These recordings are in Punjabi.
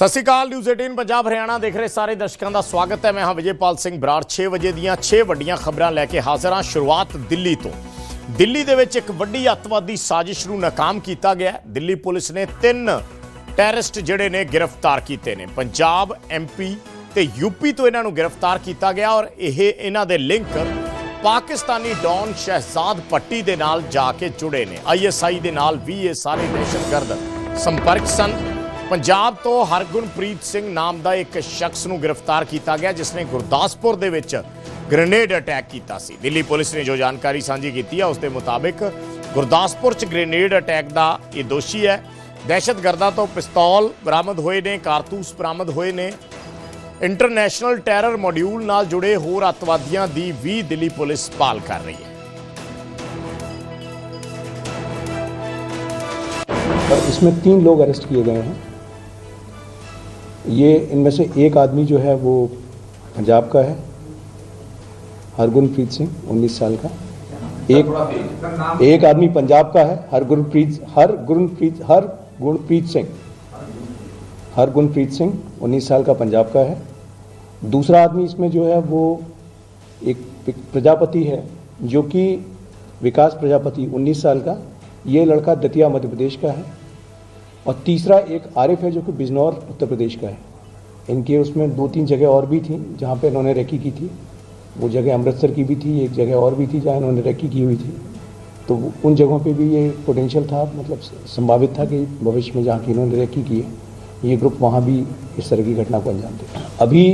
ਸਤਿ ਸ਼੍ਰੀ ਅਕਾਲ ਨਿਊਜ਼ 18 ਪੰਜਾਬ, ਹਰਿਆਣਾ ਦੇਖ ਰਹੇ ਸਾਰੇ ਦਰਸ਼ਕਾਂ ਦਾ ਸਵਾਗਤ ਹੈ। ਮੈਂ ਹਾਂ ਵਿਜੇਪਾਲ ਸਿੰਘ ਬਰਾੜ 6 ਵਜੇ ਦੀਆਂ 6 ਵੱਡੀਆਂ ਖਬਰਾਂ ਲੈ ਕੇ ਹਾਜ਼ਰ ਹਾਂ ਸ਼ੁਰੂਆਤ ਦਿੱਲੀ ਤੋਂ। ਦਿੱਲੀ ਦੇ ਵਿੱਚ ਇੱਕ ਵੱਡੀ ਅੱਤਵਾਦੀ ਸਾਜ਼ਿਸ਼ ਨੂੰ ਨਾਕਾਮ ਕੀਤਾ ਗਿਆ। ਦਿੱਲੀ ਪੁਲਿਸ ਨੇ ਤਿੰਨ ਟੈਰਰਿਸਟ ਜਿਹੜੇ ਨੇ ਗ੍ਰਿਫਤਾਰ ਕੀਤੇ ਨੇ। ਪੰਜਾਬ ਐਮਪੀ ਤੇ ਯੂਪੀ ਤੋਂ ਇਹਨਾਂ ਨੂੰ ਗ੍ਰਿਫਤਾਰ ਕੀਤਾ ਗਿਆ ਔਰ ਇਹ ਇਹਨਾਂ ਦੇ ਲਿੰਕ ਪਾਕਿਸਤਾਨੀ ਡੌਨ ਸ਼ਹਿਜ਼ਾਦ ਪੱਟੀ ਦੇ ਨਾਲ ਜਾ ਕੇ ਜੁੜੇ ਨੇ। ਆਈਐਸਆਈ ਦੇ ਨਾਲ ਵੀ ਇਹ ਸਾਰੇ ਦਹਿਸ਼ਤਗਰਦ ਸੰਪਰਕ ਸਨ। ਪੰਜਾਬ ਤੋਂ ਹਰਗੁਣਪ੍ਰੀਤ ਸਿੰਘ ਨਾਮ ਦਾ ਇੱਕ ਸ਼ਖਸ ਨੂੰ ਗ੍ਰਿਫਤਾਰ ਕੀਤਾ ਗਿਆ ਜਿਸ ਨੇ ਗੁਰਦਾਸਪੁਰ ਦੇ ਵਿੱਚ ਗ੍ਰੇਨੇਡ ਅਟੈਕ ਕੀਤਾ ਸੀ ਦਿੱਲੀ ਪੁਲਿਸ ਨੇ ਜੋ ਜਾਣਕਾਰੀ ਸਾਂਝੀ ਕੀਤੀ ਹੈ ਉਸ ਦੇ ਮੁਤਾਬਿਕ ਗੁਰਦਾਸਪੁਰ 'ਚ ਗ੍ਰੇਨੇਡ ਅਟੈਕ ਦਾ ਇਹ ਦੋਸ਼ੀ ਹੈ ਦਹਿਸ਼ਤਗਰਦਾਂ ਤੋਂ ਪਿਸਤੌਲ ਬਰਾਮਦ ਹੋਏ ਨੇ ਕਾਰਤੂਸ ਬਰਾਮਦ ਹੋਏ ਨੇ ਇੰਟਰਨੈਸ਼ਨਲ ਟੈਰਰ ਮੋਡਿਊਲ ਨਾਲ ਜੁੜੇ ਹੋਰ ਅੱਤਵਾਦੀਆਂ ਦੀ ਵੀ ਦਿੱਲੀ ਪੁਲਿਸ ਭਾਲ ਕਰ ਰਹੀ ਹੈ और इसमें तीन लोग अरेस्ट किए गए हैं ये इनमें से एक आदमी जो है वो पंजाब का है, हरगुनप्रीत सिंह 19 साल का। एक एक आदमी पंजाब का है, हरगुनप्रीत हर गुरप्रीत हर गुणप्रीत सिंह। हरगुनप्रीत सिंह 19 साल का पंजाब का है। दूसरा आदमी इसमें जो है वो एक प्रजापति है, जो कि विकास प्रजापति 19 साल का। ये लड़का दतिया मध्य प्रदेश का है। और तीसरा एक आरिफ है जो कि बिजनौर, उत्तर प्रदेश का है। इनके उसमें दो तीन जगह और भी थी जहाँ पे इन्होंने रेकी की थी। वो जगह अमृतसर की भी थी, एक जगह और भी थी जहाँ इन्होंने रेकी की हुई थी। तो उन जगहों पे भी ये पोटेंशियल था मतलब संभावित था कि भविष्य में जहाँ की इन्होंने रेकी की है, ये ग्रुप वहाँ भी इस तरह की घटना को अंजाम दे अभी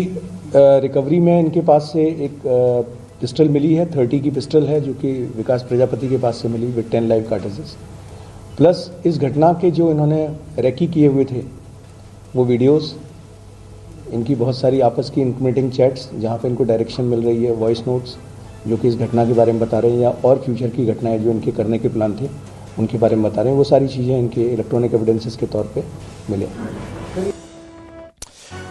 रिकवरी में इनके पास से एक पिस्टल मिली है थर्टी की पिस्टल है, जो कि विकास प्रजापति के पास से मिली with ten live cartridges plus इस घटना के जो इन्होंने रेकी किए हुए थे वो वीडियोस इनकी बहुत सारी आपस की इंकमेटिंग चैट्स जहाँ पे इनको डायरेक्शन मिल रही है वॉइस नोट्स जो कि इस घटना के बारे में बता रहे हैं या और फ्यूचर की घटनाएं जो इनके करने के प्लान थे उनके बारे में बता रहे हैं वो सारी चीज़ें इनके इलेक्ट्रॉनिक एविडेंसेस के तौर पे मिले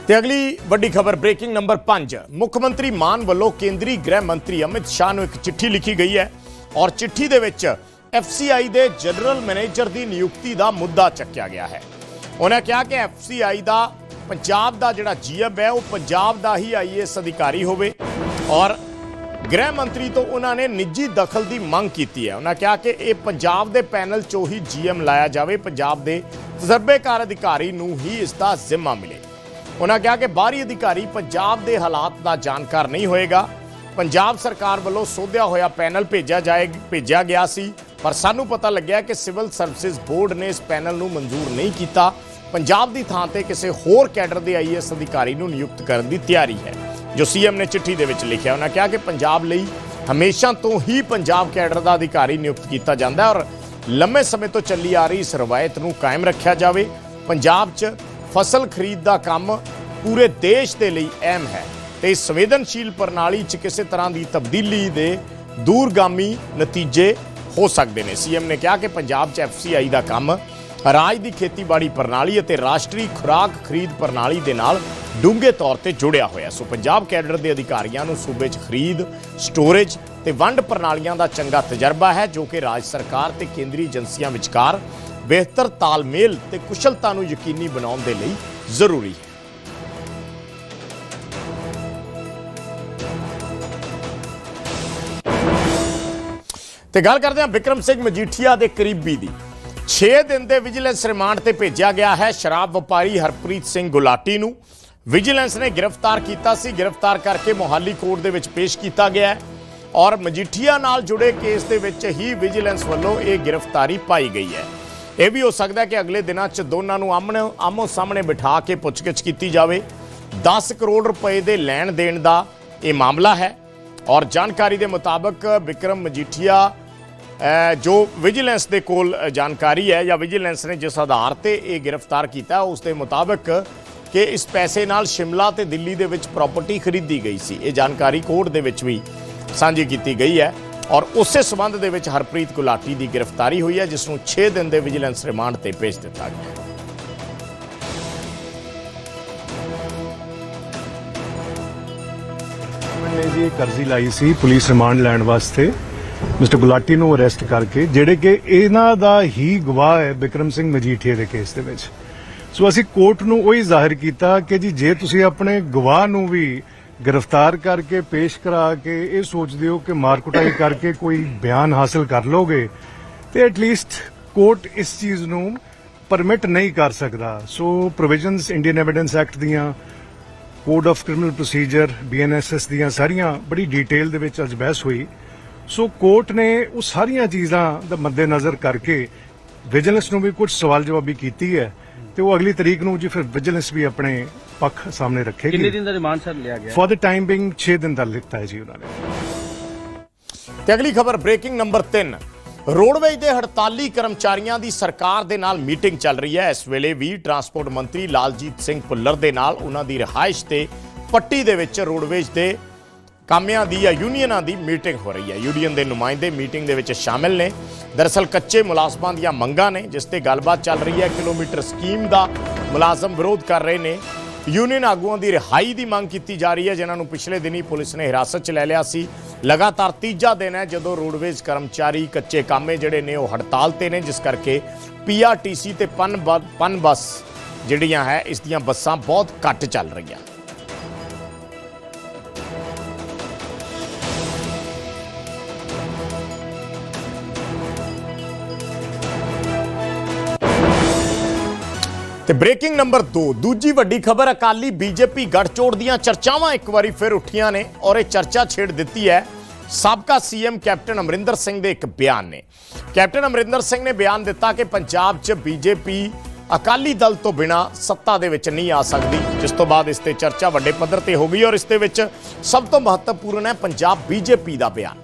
ਤੇ ਅਗਲੀ ਵੱਡੀ ਖਬਰ ਬ੍ਰੇਕਿੰਗ ਨੰਬਰ 5 ਮੁੱਖ ਮੰਤਰੀ ਮਾਨ ਵੱਲੋਂ ਕੇਂਦਰੀ ਗ੍ਰਹਿ ਮੰਤਰੀ ਅਮਿਤ ਸ਼ਾਹ ਨੂੰ ਇੱਕ ਚਿੱਠੀ ਲਿਖੀ ਗਈ ਹੈ ਔਰ ਚਿੱਠੀ ਦੇ ਵਿੱਚ FCI ਦੇ ਜਨਰਲ ਮੈਨੇਜਰ ਦੀ ਨਿਯੁਕਤੀ ਦਾ ਮੁੱਦਾ ਚੱਕਿਆ ਗਿਆ ਹੈ। ਉਹਨਾਂ ਕਿਹਾ ਕਿ FCI ਦਾ, ਪੰਜਾਬ ਦਾ ਜਿਹੜਾ ਜੀਐਮ ਹੈ, ਉਹ ਪੰਜਾਬ ਦਾ ਹੀ ਆਈਏਐਸ ਅਧਿਕਾਰੀ ਹੋਵੇ ਔਰ ਗ੍ਰਹਿ ਮੰਤਰੀ ਤੋਂ ਉਹਨਾਂ ਨੇ ਨਿੱਜੀ ਦਖਲ ਦੀ ਮੰਗ ਕੀਤੀ ਹੈ। ਉਹਨਾਂ ਕਿਹਾ ਕਿ ਇਹ ਪੰਜਾਬ ਦੇ ਪੈਨਲ ਚੋਂ ਹੀ ਜੀਐਮ ਲਾਇਆ ਜਾਵੇ, ਪੰਜਾਬ ਦੇ ਤਜਰਬੇਕਾਰ ਅਧਿਕਾਰੀ ਨੂੰ ਹੀ ਇਸ ਦਾ ਜ਼ਿੰਮਾ ਮਿਲੇ। ਉਹਨਾਂ ਕਿਹਾ ਕਿ ਬਾਹਰੀ ਅਧਿਕਾਰੀ ਪੰਜਾਬ ਦੇ ਹਾਲਾਤ ਦਾ ਜਾਣਕਾਰ ਨਹੀਂ ਹੋਏਗਾ। ਪੰਜਾਬ ਸਰਕਾਰ ਵੱਲੋਂ ਸੋਧਿਆ ਹੋਇਆ ਪੈਨਲ ਭੇਜਿਆ ਜਾਏ, ਭੇਜਿਆ ਗਿਆ ਸੀ। ਪਰ ਸਾਨੂੰ ਪਤਾ ਲੱਗਿਆ ਕਿ ਸਿਵਲ ਸਰਵਿਸਿਜ਼ ਬੋਰਡ ਨੇ ਇਸ ਪੈਨਲ ਨੂੰ ਮਨਜ਼ੂਰ ਨਹੀਂ ਕੀਤਾ। ਪੰਜਾਬ ਦੀ ਥਾਂ ਤੇ ਕਿਸੇ ਹੋਰ ਕੈਡਰ ਦੇ ਆਈਐਸ ਅਧਿਕਾਰੀ ਨੂੰ ਨਿਯੁਕਤ ਕਰਨ ਦੀ ਤਿਆਰੀ ਹੈ। ਜੋ ਸੀਐਮ ਨੇ ਚਿੱਠੀ ਦੇ ਵਿੱਚ ਲਿਖਿਆ, ਉਹਨਾਂ ਕਿਹਾ ਕਿ ਪੰਜਾਬ ਲਈ ਹਮੇਸ਼ਾ ਤੋਂ ਹੀ ਪੰਜਾਬ ਕੈਡਰ ਦਾ ਅਧਿਕਾਰੀ ਨਿਯੁਕਤ ਕੀਤਾ ਜਾਂਦਾ ਔਰ ਲੰਮੇ ਸਮੇਂ ਤੋਂ ਚੱਲੀ ਆ ਰਹੀ ਇਸ ਰਵਾਇਤ ਨੂੰ ਕਾਇਮ ਰੱਖਿਆ ਜਾਵੇ। ਪੰਜਾਬ 'ਚ ਫਸਲ ਖਰੀਦ ਦਾ ਕੰਮ ਪੂਰੇ ਦੇਸ਼ ਦੇ ਲਈ ਅਹਿਮ ਹੈ ਤੇ ਇਸ ਸੰਵੇਦਨਸ਼ੀਲ ਪ੍ਰਣਾਲੀ 'ਚ ਕਿਸੇ ਤਰ੍ਹਾਂ ਦੀ ਤਬਦੀਲੀ ਦੇ ਦੂਰਗਾਮੀ ਨਤੀਜੇ ਹੋ ਸਕਦੇ ਨੇ। ਸੀਐਮ ਨੇ ਕਿਹਾ ਕਿ ਪੰਜਾਬ 'ਚ ਐਫਸੀਆਈ ਦਾ ਕੰਮ ਰਾਜ ਦੀ ਖੇਤੀਬਾੜੀ ਪ੍ਰਣਾਲੀ ਅਤੇ ਰਾਸ਼ਟਰੀ ਖੁਰਾਕ ਖਰੀਦ ਪ੍ਰਣਾਲੀ ਦੇ ਨਾਲ ਡੂੰਘੇ ਤੌਰ ਤੇ ਜੁੜਿਆ ਹੋਇਆ ਸੋ ਪੰਜਾਬ ਕੈਡਰ ਦੇ ਅਧਿਕਾਰੀਆਂ ਨੂੰ ਸੂਬੇ 'ਚ ਖਰੀਦ, ਸਟੋਰੇਜ ਤੇ ਵੰਡ ਪ੍ਰਣਾਲੀਆਂ ਦਾ ਚੰਗਾ ਤਜਰਬਾ ਹੈ, ਜੋ ਕਿ ਰਾਜ ਸਰਕਾਰ ਤੇ ਕੇਂਦਰੀ ਏਜੰਸੀਆਂ ਵਿਚਕਾਰ ਬਿਹਤਰ ਤਾਲਮੇਲ ਤੇ ਕੁਸ਼ਲਤਾ ਨੂੰ ਯਕੀਨੀ ਬਣਾਉਣ ਦੇ ਲਈ ਜ਼ਰੂਰੀ ਹੈ। ਤੇ ਗੱਲ ਕਰਦੇ ਹਾਂ ਵਿਕਰਮ ਸਿੰਘ ਮਜੀਠੀਆ ਦੇ ਕਰੀਬੀ ਦੀ। 6 ਦਿਨ ਦੇ ਵਿਜੀਲੈਂਸ ਰਿਮਾਂਡ ਤੇ ਭੇਜਿਆ ਗਿਆ ਹੈ ਸ਼ਰਾਬ ਵਪਾਰੀ ਹਰਪ੍ਰੀਤ ਸਿੰਘ ਗੁਲਾਟੀ ਨੂੰ। ਵਿਜੀਲੈਂਸ ਨੇ ਗ੍ਰਿਫਤਾਰ ਕੀਤਾ ਸੀ। ਗ੍ਰਿਫਤਾਰ ਕਰਕੇ ਮੋਹਾਲੀ ਕੋਰਟ ਦੇ ਵਿੱਚ ਪੇਸ਼ ਕੀਤਾ ਗਿਆ ਹੈ ਔਰ ਮਜੀਠੀਆ ਨਾਲ ਜੁੜੇ ਕੇਸ ਦੇ ਵਿੱਚ ਹੀ ਵਿਜੀਲੈਂਸ ਵੱਲੋਂ ਇਹ ਗ੍ਰਿਫਤਾਰੀ ਪਾਈ ਗਈ ਹੈ। ਇਹ ਵੀ ਹੋ ਸਕਦਾ ਕਿ ਅਗਲੇ ਦਿਨਾਂ 'ਚ ਦੋਨਾਂ ਨੂੰ ਆਮਣੇ ਆਮੋ ਸਾਹਮਣੇ ਬਿਠਾ ਕੇ ਪੁੱਛਗਿੱਛ ਕੀਤੀ ਜਾਵੇ। 10 ਕਰੋੜ ਰੁਪਏ ਦੇ ਲੈਣ ਦੇਣ ਦਾ ਇਹ ਮਾਮਲਾ ਹੈ ਔਰ ਜਾਣਕਾਰੀ ਦੇ ਮੁਤਾਬਕ ਵਿਕਰਮ ਮਜੀਠੀਆ ਜੋ ਵਿਜੀਲੈਂਸ ਦੇ ਕੋਲ ਜਾਣਕਾਰੀ ਹੈ ਜਾਂ ਵਿਜੀਲੈਂਸ ਨੇ ਜਿਸ ਆਧਾਰ ਤੇ ਇਹ ਗ੍ਰਿਫਤਾਰ ਕੀਤਾ, ਉਸ ਦੇ ਮੁਤਾਬਕ ਕਿ ਇਸ ਪੈਸੇ ਨਾਲ ਸ਼ਿਮਲਾ ਤੇ ਦਿੱਲੀ ਦੇ ਵਿੱਚ ਪ੍ਰਾਪਰਟੀ ਖਰੀਦੀ ਗਈ ਸੀ। ਇਹ ਜਾਣਕਾਰੀ ਕੋਰਟ ਦੇ ਵਿੱਚ ਵੀ ਸਾਂਝੀ ਕੀਤੀ ਗਈ ਹੈ ਔਰ ਉਸੇ ਸਬੰਧ ਦੇ ਵਿੱਚ ਹਰਪ੍ਰੀਤ ਗੁਲਾਟੀ ਦੀ ਗ੍ਰਿਫਤਾਰੀ ਹੋਈ ਹੈ, ਜਿਸ ਨੂੰ 6 ਦਿਨ ਦੇ ਵਿਜੀਲੈਂਸ ਰਿਮਾਂਡ ਤੇ ਭੇਜ ਦਿੱਤਾ ਗਿਆ ਹੈ। ਨੇ ਜੀ ਇੱਕ ਲਾਈ ਸੀ ਪੁਲਿਸ ਰਿਮਾਂਡ ਲੈਣ ਵਾਸਤੇ। ਮਿਸਟਰ ਗੁਲਾਟੀ ਨੂੰ ਅਰੈਸਟ ਕਰਕੇ, ਜਿਹੜੇ ਕਿ ਇਹਨਾਂ ਦਾ ਹੀ ਗਵਾਹ ਹੈ ਵਿਕਰਮ ਸਿੰਘ ਮਜੀਠੀਏ ਦੇ ਕੇਸ ਦੇ ਵਿੱਚ। ਸੋ ਅਸੀਂ ਕੋਰਟ ਨੂੰ ਉਹੀ ਜ਼ਾਹਿਰ ਕੀਤਾ ਕਿ ਜੀ, ਜੇ ਤੁਸੀਂ ਆਪਣੇ ਗਵਾਹ ਨੂੰ ਵੀ ਗ੍ਰਿਫਤਾਰ ਕਰਕੇ, ਪੇਸ਼ ਕਰਾ ਕੇ ਇਹ ਸੋਚਦੇ ਹੋ ਕਿ ਮਾਰਕੁਟਾਈ ਕਰਕੇ ਕੋਈ ਬਿਆਨ ਹਾਸਲ ਕਰ ਲੋਗੇ, ਤੇ ਐਟਲੀਸਟ ਕੋਰਟ ਇਸ ਚੀਜ਼ ਨੂੰ ਪਰਮਿਟ ਨਹੀਂ ਕਰ ਸਕਦਾ। So provisions Indian evidence act ਦੀਆਂ code of criminal procedure BNSS ਦੀਆਂ ਸਾਰੀਆਂ ਬੜੀ ਡਿਟੇਲ ਦੇ ਵਿੱਚ ਅੱਜ ਬਹਿਸ ਹੋਈ। ਸੋ ਕੋਰਟ ਨੇ ਉਹ ਸਾਰੀਆਂ ਚੀਜ਼ਾਂ ਦਾ ਮੱਦੇਨਜ਼ਰ ਕਰਕੇ ਵਿਜੀਲੈਂਸ ਨੂੰ ਵੀ ਕੁਝ ਸਵਾਲ ਜਵਾਬੀ ਕੀਤੀ ਹੈ ਤੇ ਉਹ ਅਗਲੀ ਤਰੀਕ ਨੂੰ ਜੀ ਫਿਰ ਵਿਜੀਲੈਂਸ ਵੀ ਆਪਣੇ ਪੱਖ ਸਾਹਮਣੇ ਕਿੰਨੇ ਰੱਖੇਗੀ ਦਿਨ ਦਾ ਰਿਮਾਂਡ ਸਰ ਲਿਆ ਗਿਆ? ਫॉर द ਟਾਈਮ ਬਿੰਗ 6 ਦਿਨ ਦਾ ਲਿਖਤਾ ਹੈ ਜੀ ਉਹਨਾਂ ਨੇ। ਤੇ ਅਗਲੀ ਖਬਰ ਬ੍ਰੇਕਿੰਗ ਨੰਬਰ 3 ਰੋਡਵੇਜ ਦੇ ਹੜਤਾਲੀ ਕਰਮਚਾਰੀਆਂ ਦੀ ਸਰਕਾਰ ਦੇ ਨਾਲ ਮੀਟਿੰਗ ਚੱਲ ਰਹੀ ਹੈ। ਇਸ ਵੇਲੇ ਵੀ ਟਰਾਂਸਪੋਰਟ ਮੰਤਰੀ ਲਾਲਜੀਤ ਸਿੰਘ ਭੁੱਲਰ ਦੇ ਨਾਲ ਉਹਨਾਂ ਦੀ ਰਿਹਾਇਸ਼ ਤੇ ਪੱਟੀ ਦੇ ਵਿੱਚ ਰੋਡਵੇਜ ਦੇ ਕਾਮਿਆਂ ਦੀ ਜਾਂ ਯੂਨੀਅਨਾਂ ਦੀ ਮੀਟਿੰਗ ਹੋ ਰਹੀ ਹੈ। ਯੂਨੀਅਨ ਦੇ ਨੁਮਾਇੰਦੇ ਮੀਟਿੰਗ ਦੇ ਵਿੱਚ ਸ਼ਾਮਿਲ ਨੇ। ਦਰਅਸਲ ਕੱਚੇ ਮੁਲਾਜ਼ਮਾਂ ਦੀਆਂ ਮੰਗਾਂ ਨੇ, ਜਿਸ ਤੇ ਗੱਲਬਾਤ ਚੱਲ ਰਹੀ ਹੈ। ਕਿਲੋਮੀਟਰ ਸਕੀਮ ਦਾ ਮੁਲਾਜ਼ਮ ਵਿਰੋਧ ਕਰ ਰਹੇ ਨੇ। ਯੂਨੀਅਨ ਆਗੂਆਂ ਦੀ ਰਿਹਾਈ ਦੀ ਮੰਗ ਕੀਤੀ ਜਾ ਰਹੀ ਹੈ, ਜਿਨ੍ਹਾਂ ਨੂੰ ਪਿਛਲੇ ਦਿਨੀ ਪੁਲਿਸ ਨੇ ਹਿਰਾਸਤ 'ਚ ਲੈ ਲਿਆ ਸੀ। ਲਗਾਤਾਰ ਤੀਜਾ ਦਿਨ ਹੈ, ਜਦੋਂ ਰੋਡਵੇਜ਼ ਕਰਮਚਾਰੀ ਕੱਚੇ ਕਾਮੇ ਜਿਹੜੇ ਨੇ, ਉਹ ਹੜਤਾਲ ਤੇ ਨੇ, ਜਿਸ ਕਰਕੇ ਪੀਆਰਟੀਸੀ ਤੇ ਪਨ ਬ- ਪਨ ਬੱਸ ਜਿਹੜੀਆਂ ਹੈ, ਇਸ ਦੀਆਂ ਬੱਸਾਂ ਬਹੁਤ ਘੱਟ ਚੱਲ ਰਹੀਆਂ। ਤੇ ਬ੍ਰੇਕਿੰਗ ਨੰਬਰ 2 ਦੂਜੀ ਵੱਡੀ ਖਬਰ, ਅਕਾਲੀ ਬੀਜੇਪੀ ਗੱਠਜੋੜ ਦੀਆਂ ਚਰਚਾਵਾਂ ਇੱਕ ਵਾਰੀ ਫਿਰ ਉੱਠੀਆਂ ਨੇ ਔਰ ਇਹ ਚਰਚਾ ਛੇੜ ਦਿੱਤੀ ਹੈ। ਸਾਬਕਾ ਸੀਐਮ ਕੈਪਟਨ ਅਮਰਿੰਦਰ ਸਿੰਘ ਦੇ ਇੱਕ ਬਿਆਨ ਨੇ। ਕੈਪਟਨ ਅਮਰਿੰਦਰ ਸਿੰਘ ਨੇ ਬਿਆਨ ਦਿੱਤਾ ਕਿ ਪੰਜਾਬ 'ਚ ਬੀਜੇਪੀ ਅਕਾਲੀ ਦਲ ਤੋਂ ਬਿਨਾ ਸੱਤਾ ਦੇ ਵਿੱਚ ਨਹੀਂ ਆ ਸਕਦੀ, ਜਿਸ ਤੋਂ ਬਾਅਦ ਇਸ ਤੇ ਚਰਚਾ ਵੱਡੇ ਪੱਧਰ ਤੇ ਹੋ ਗਈ ਔਰ ਇਸ ਦੇ ਵਿੱਚ ਸਭ ਤੋਂ ਮਹੱਤਵਪੂਰਨ ਹੈ ਪੰਜਾਬ ਬੀਜੇਪੀ ਦਾ ਬਿਆਨ।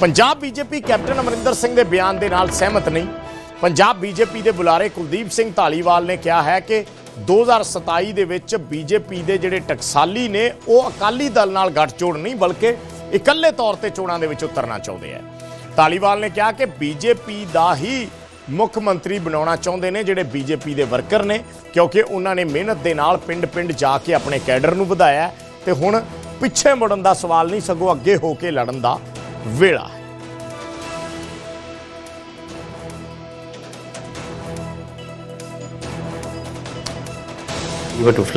ਪੰਜਾਬ ਬੀਜੇਪੀ ਕੈਪਟਨ ਅਮਰਿੰਦਰ ਸਿੰਘ ਦੇ ਬਿਆਨ ਦੇ ਨਾਲ ਸਹਿਮਤ ਨਹੀਂ ਪੰਜਾਬ ਬੀਜੇਪੀ ਦੇ ਬੁਲਾਰੇ ਕੁਲਦੀਪ ਸਿੰਘ ਢਾਲੀਵਾਲ ਨੇ ਕਿਹਾ ਹੈ ਕਿ 2027 ਦੇ ਵਿੱਚ ਬੀਜੇਪੀ ਦੇ ਜਿਹੜੇ ਟਕਸਾਲੀ ਨੇ, ਉਹ ਅਕਾਲੀ ਦਲ ਨਾਲ ਗੱਠਜੋੜ ਨਹੀਂ, ਬਲਕਿ ਇਕੱਲੇ ਤੌਰ ਤੇ ਚੋਣਾਂ ਦੇ ਵਿੱਚ ਉਤਰਨਾ ਚਾਹੁੰਦੇ ਆ। ਢਾਲੀਵਾਲ ਨੇ ਕਿਹਾ ਕਿ ਬੀਜੇਪੀ ਦਾ ਹੀ ਮੁੱਖ ਮੰਤਰੀ ਬਣਾਉਣਾ ਚਾਹੁੰਦੇ ਨੇ ਜਿਹੜੇ ਬੀਜੇਪੀ ਦੇ ਵਰਕਰ ਨੇ, ਕਿਉਂਕਿ ਉਹਨਾਂ ਨੇ ਮਿਹਨਤ ਦੇ ਨਾਲ ਪਿੰਡ-ਪਿੰਡ ਜਾ ਕੇ ਆਪਣੇ ਕੈਡਰ ਨੂੰ ਵਧਾਇਆ ਹੈ ਤੇ ਹੁਣ ਪਿੱਛੇ ਮੁੜਨ ਦਾ ਸਵਾਲ ਨਹੀਂ, ਸਗੋਂ ਅੱਗੇ ਹੋ ਕੇ ਲੜਨ ਦਾ ਵੇਲਾ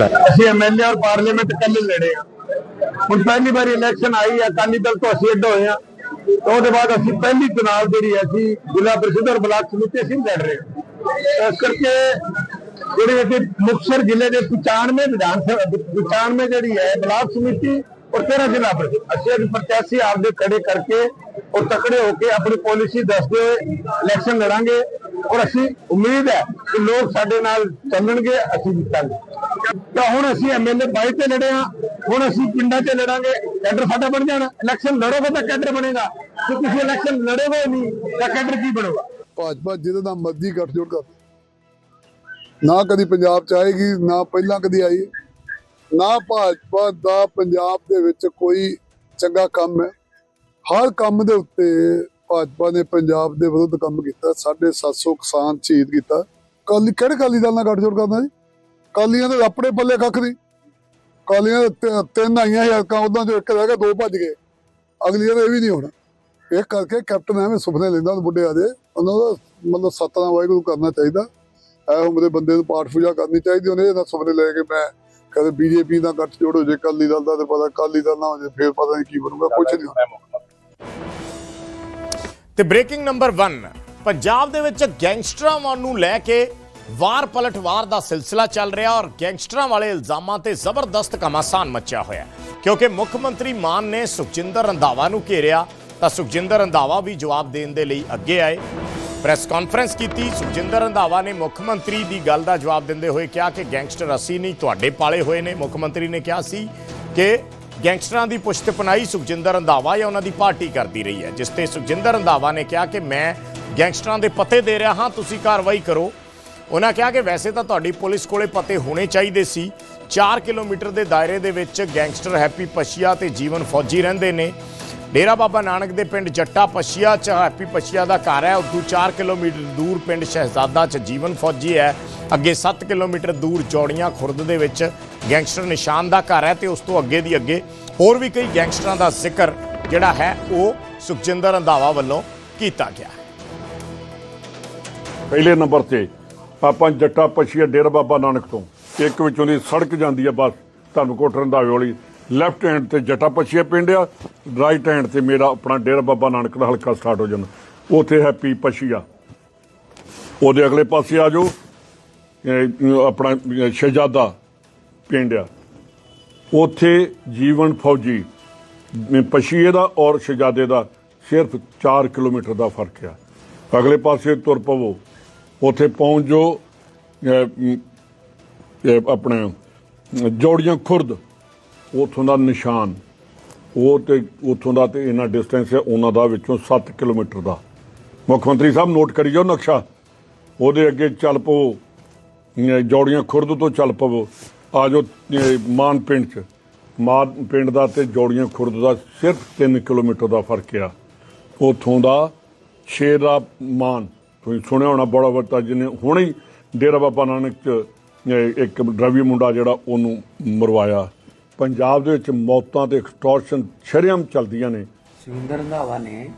ਹੈ ਅਸੀਂ ਐਮਐਲਏ ਔਰ ਪਾਰਲੀਮੈਂਟ ਕੱਲੇ ਲੜੇ ਆ। ਹੁਣ ਪਹਿਲੀ ਵਾਰੀ ਇਲੈਕਸ਼ਨ ਆਈ ਹੈ ਅਕਾਲੀ ਦਲ ਤੋਂ ਅਸੀਂ ਅੱਡ ਹੋਏ ਆ। ਉਹਦੇ ਬਾਅਦ ਅਸੀਂ ਪਹਿਲੀ ਚੁਣਾਵ ਜਿਹੜੀ ਹੈ ਅਸੀਂ ਜ਼ਿਲ੍ਹਾ ਪ੍ਰੀਸ਼ਦ ਔਰ ਬਲਾਕ ਸਮਿਤੀ ਅਸੀਂ ਲੜ ਰਹੇ ਹਾਂ ਇਸ ਕਰਕੇ ਜਿਹੜੀ ਅਸੀਂ ਮੁਕਤਸਰ ਜ਼ਿਲ੍ਹੇ ਦੇ 95 ਵਿਧਾਨ ਸਭਾ 95 ਜਿਹੜੀ ਹੈ, ਬਲਾਕ ਸਮਿਤੀ ਔਰ 13 ਜ਼ਿਲ੍ਹਾ ਪ੍ਰੀਸ਼ਦ। ਅਸੀਂ ਅੱਜ ਪ੍ਰਤਿਆਸ਼ੀ ਆਪਦੇ ਖੜੇ ਕਰਕੇ ਔਰ ਤਕੜੇ ਹੋ ਕੇ ਆਪਣੀ ਪਾਲਿਸੀ ਦੱਸਦੇ ਹੋਏ ਇਲੈਕਸ਼ਨ ਲੜਾਂਗੇ। ਔਰ ਅਸੀਂ ਉਮੀਦ ਹੈ ਕਿ ਲੋਕ ਸਾਡੇ ਨਾਲ ਚੱਲਣਗੇ, ਅਸੀਂ ਜਿੱਤਾਂਗੇ ਤਾਂ ਹੁਣ ਅਸੀਂ ਐਮਐਲਏ 22 ਤੇ ਲੜੇ ਆ ਹੁਣ ਅਸੀਂ ਪਿੰਡਾਂ 'ਚ ਲੜਾਂਗੇ, ਕੈਡਰ ਸਾਡਾ ਬਣ ਜਾਣਾ, ਇਲੈਕਸ਼ਨ ਲੜੋਗੇ ਤਾਂ ਕੈਡਰ ਬਣੇਗਾ। ਜੇ ਤੁਸੀਂ ਇਲੈਕਸ਼ਨ ਲੜੋਗੇ ਨਹੀਂ, ਤਾਂ ਕੈਡਰ ਕੀ ਬਣੂਗਾ? ਭਾਜਪਾ ਜਿਹਦੇ ਨਾਲ ਮਰਜ਼ੀ ਗੱਠਜੋੜ ਕਰ। ਨਾ ਕਦੀ ਪੰਜਾਬ ਚ ਆਏਗੀ, ਨਾ ਪਹਿਲਾਂ ਕਦੀ ਆਈ। ਨਾ ਭਾਜਪਾ ਦਾ ਪੰਜਾਬ ਦੇ ਵਿੱਚ ਕੋਈ ਚੰਗਾ ਕੰਮ ਹੈ। ਹਰ ਕੰਮ ਦੇ ਉੱਤੇ ਭਾਜਪਾ ਨੇ ਪੰਜਾਬ ਦੇ ਵਿਰੁੱਧ ਕੰਮ ਕੀਤਾ 750 ਕਿਸਾਨ ਸ਼ਹੀਦ ਕੀਤਾ। ਕਾਲੀ, ਕਿਹੜੇ ਕਾਲੀ ਦਲ ਨਾਲ ਗੱਠਜੋੜ ਕਰਨਾ ਜੀ? ਕਾਲੀਆਂ ਦੇ ਆਪਣੇ ਪੱਲੇ ਕੱਖ ਨਹੀਂ। ਕਾਲੀਆਂ ਦੇ ਤਿੰਨ ਆਈਆਂ ਸੀ ਹਲਕਾਂ ਉਦਾਂ ਜੋ ਇੱਕ ਰਹਿ ਗਿਆ, ਦੋ ਭੱਜ ਗਏ। ਅਗਲੀਆਂ ਦਾ ਇਹ ਵੀ ਨਹੀਂ ਹੋਣਾ। ਇਹ ਕਰਕੇ ਕੈਪਟਨ ਐਵੇਂ ਸੁਪਨੇ ਲੈਂਦਾ ਮੁੰਡਿਆਂ ਦੇ। ਉਹਨਾਂ ਦਾ ਮਤਲਬ ਸਤਨਾਮ ਵਾਹਿਗੁਰੂ ਕਰਨਾ ਚਾਹੀਦਾ। ਐ ਉਮਰੇ ਬੰਦੇ ਨੂੰ ਪਾਠ ਪੂਜਾ ਕਰਨੀ ਚਾਹੀਦੀ, ਉਹਨੇ ਇਹਦਾ ਸੁਪਨੇ ਲੈ ਕੇ ਮੈਂ ਕਦੇ ਬੀਜੇਪੀ ਦਾ ਗੱਠ ਜੋੜ ਹੋ ਜੇ, ਕਾਲੀ ਦਲ ਦਾ ਤੇ ਪਤਾ, ਕਾਲੀ ਦਲ ਨਾ ਹੋ ਜੇ, ਫੇਰ ਪਤਾ ਨਹੀਂ ਕੀ ਬਣੂਗਾ ਕੁਝ ਨਹੀਂ ਤੇ ਬ੍ਰੇਕਿੰਗ ਨੰਬਰ 1 ਪੰਜਾਬ ਦੇ ਵਿੱਚ ਗੈਂਗਸਟਰਾਂ ਨੂੰ ਲੈ ਕੇ ਵਾਰ ਪਲਟਵਾਰ ਦਾ ਸਿਲਸਿਲਾ ਚੱਲ ਰਿਹਾ ਔਰ ਗੈਂਗਸਟਰਾਂ ਵਾਲੇ ਇਲਜ਼ਾਮਾਂ ਤੇ ਜ਼ਬਰਦਸਤ ਘਮਾਸਾਨ ਮੱਚਿਆ ਹੋਇਆ ਕਿਉਂਕਿ ਮੁੱਖ ਮੰਤਰੀ ਮਾਨ ਨੇ ਸੁਖਜਿੰਦਰ ਰੰਧਾਵਾ ਨੂੰ ਘੇਰਿਆ, ਤਾਂ ਸੁਖਜਿੰਦਰ ਰੰਧਾਵਾ ਵੀ ਜਵਾਬ ਦੇਣ ਦੇ ਲਈ ਅੱਗੇ ਆਏ। ਪ੍ਰੈਸ ਕਾਨਫਰੰਸ ਕੀਤੀ, ਸੁਖਜਿੰਦਰ ਰੰਧਾਵਾ ਨੇ ਮੁੱਖ ਮੰਤਰੀ ਦੀ ਗੱਲ ਦਾ ਜਵਾਬ ਦਿੰਦੇ ਹੋਏ ਕਿਹਾ ਕਿ ਗੈਂਗਸਟਰ ਅਸੀਂ ਨਹੀਂ, ਤੁਹਾਡੇ ਪਾਲੇ ਹੋਏ ਨੇ। ਮੁੱਖ ਮੰਤਰੀ ਨੇ ਕਿਹਾ ਸੀ ਕਿ ਗੈਂਗਸਟਰਾਂ ਦੀ ਪੁਸ਼ਤ ਪਨਾਈ ਸੁਖਜਿੰਦਰ ਰੰਧਾਵਾ ਜਾਂ ਉਹਨਾਂ ਦੀ ਪਾਰਟੀ ਕਰਦੀ ਰਹੀ ਹੈ, ਜਿਸ ਤੇ ਸੁਖਜਿੰਦਰ ਰੰਧਾਵਾ ਨੇ ਕਿਹਾ ਕਿ ਮੈਂ ਗੈਂਗਸਟਰਾਂ ਦੇ ਪਤੇ ਦੇ ਰਿਹਾ ਹਾਂ, ਤੁਸੀਂ ਕਾਰਵਾਈ ਕਰੋ। ਉਹਨਾਂ ਕਿਹਾ ਕਿ ਵੈਸੇ ਤਾਂ ਤੁਹਾਡੀ ਪੁਲਿਸ ਕੋਲੇ ਪਤੇ ਹੋਣੇ ਚਾਹੀਦੇ ਸੀ। 4 ਕਿਲੋਮੀਟਰ ਦੇ ਦਾਇਰੇ ਦੇ ਵਿੱਚ ਗੈਂਗਸਟਰ ਹੈਪੀ ਪਸ਼ੀਆ ਤੇ ਜੀਵਨ ਫੌਜੀ ਰਹਿੰਦੇ ਨੇ। ਡੇਰਾ ਬਾਬਾ ਨਾਨਕ ਦੇ ਪਿੰਡ ਜੱਟਾ ਪਸ਼ੀਆ ਚ ਹੈਪੀ ਪਸ਼ੀਆ ਦਾ ਘਰ ਹੈ। ਉਦੋਂ 4 ਕਿਲੋਮੀਟਰ ਦੂਰ ਪਿੰਡ ਸ਼ਹਿਜ਼ਾਦਾ ਚ ਜੀਵਨ ਫੌਜੀ ਹੈ। ਅੱਗੇ 7 ਕਿਲੋਮੀਟਰ ਦੂਰ ਚੌੜੀਆਂ ਖੁਰਦ ਦੇ ਵਿੱਚ ਗੈਂਗਸਟਰ ਨਿਸ਼ਾਨ ਦਾ ਘਰ ਹੈ ਤੇ ਉਸ ਤੋਂ ਅੱਗੇ ਦੀ ਅੱਗੇ ਹੋਰ ਵੀ ਕਈ ਗੈਂਗਸਟਰਾਂ ਦਾ ਜ਼ਿਕਰ ਜਿਹੜਾ ਹੈ ਉਹ ਸੁਖਜਿੰਦਰ ਰੰਧਾਵਾ ਵੱਲੋਂ ਕੀਤਾ ਗਿਆ ਪਹਿਲੇ ਨੰਬਰ ਤੇ ਆਪਾਂ ਜੱਟਾ ਪਛੀਆ ਡੇਰਾ ਬਾਬਾ ਨਾਨਕ ਤੋਂ, ਇੱਕ ਵਿੱਚੋਂ ਦੀ ਸੜਕ ਜਾਂਦੀ ਹੈ ਬਸ ਧਰਮਕੋਟ ਰੰਧਾਵੇ ਵਾਲੀ ਲੈਫਟ ਹੈਂਡ ਤੇ ਜੱਟਾ ਪਛੀਆ ਪਿੰਡ ਆ ਰਾਈਟ ਹੈਂਡ ਤੇ ਮੇਰਾ ਆਪਣਾ ਡੇਰਾ ਬਾਬਾ ਨਾਨਕ ਦਾ ਹਲਕਾ ਸਟਾਰਟ ਹੋ ਜਾਂਦਾ। ਉੱਥੇ ਹੈ ਪੀ ਪਛੀਆ ਉਹਦੇ ਅਗਲੇ ਪਾਸੇ ਆ ਜਾਓ ਆਪਣਾ ਸ਼ਹਿਜ਼ਾਦਾ ਪਿੰਡ ਆ। ਉੱਥੇ ਜੀਵਨ ਫੌਜੀ ਪਛੀਏ ਦਾ ਔਰ ਸ਼ਹਿਜ਼ਾਦੇ ਦਾ ਸਿਰਫ 4 ਕਿਲੋਮੀਟਰ ਦਾ ਫ਼ਰਕ ਆ। ਅਗਲੇ ਪਾਸੇ ਤੁਰ ਪਵੋ। ਉੱਥੇ ਪਹੁੰਚ ਜੋ ਆਪਣੇ ਜੋੜੀਆਂ ਖੁਰਦ। ਉਥੋਂ ਦਾ ਨਿਸ਼ਾਨ। ਉਹ ਤੇ ਉਥੋਂ ਦਾ ਤੇ ਇਹਨਾਂ ਡਿਸਟੈਂਸ ਹੈ ਉਹਨਾਂ ਦਾ ਵਿੱਚੋਂ 7 ਕਿਲੋਮੀਟਰ ਦਾ। ਮੁੱਖ ਮੰਤਰੀ ਸਾਹਿਬ ਨੋਟ ਕਰੀ ਜਾਓ ਨਕਸ਼ਾ। ਉਹਦੇ ਅੱਗੇ ਚੱਲ ਪਵੋ। ਜੋੜੀਆਂ ਖੁਰਦ ਤੋਂ ਚੱਲ ਪਵੋ। ਆ ਜੋ ਮਾਨ ਪਿੰਡ ਚ, ਮਾਨ ਪਿੰਡ ਦਾ ਤੇ ਜੋੜੀਆਂ ਖੁਰਦ ਦਾ ਸਿਰਫ 3 ਕਿਲੋਮੀਟਰ ਦਾ ਫ਼ਰਕ ਆ। ਉਥੋਂ ਦਾ ਸ਼ੇਰ ਦਾ ਮਾਨ, ਤੁਸੀਂ ਸੁਣਿਆ ਹੋਣਾ ਬੜਾ ਵੱਡਾ ਜਿਹਨੇ ਹੁਣੇ ਹੀ ਡੇਰਾ ਬਾਬਾ ਨਾਨਕ ਚ ਇੱਕ ਡਰਵੀ ਮੁੰਡਾ ਜਿਹੜਾ ਉਹਨੂੰ ਮਰਵਾਇਆ। ਪੰਜਾਬ ਦੇ ਵਿੱਚ ਮੌਤਾਂ ਤੇ ਐਕਸਟੋਰਸ਼ਨ ਸ਼ਰੇਆਮ ਚੱਲਦੀਆਂ ਨੇ। ਸੁਰਿੰਦਰ ਰੰਧਾਵਾ ਨੇ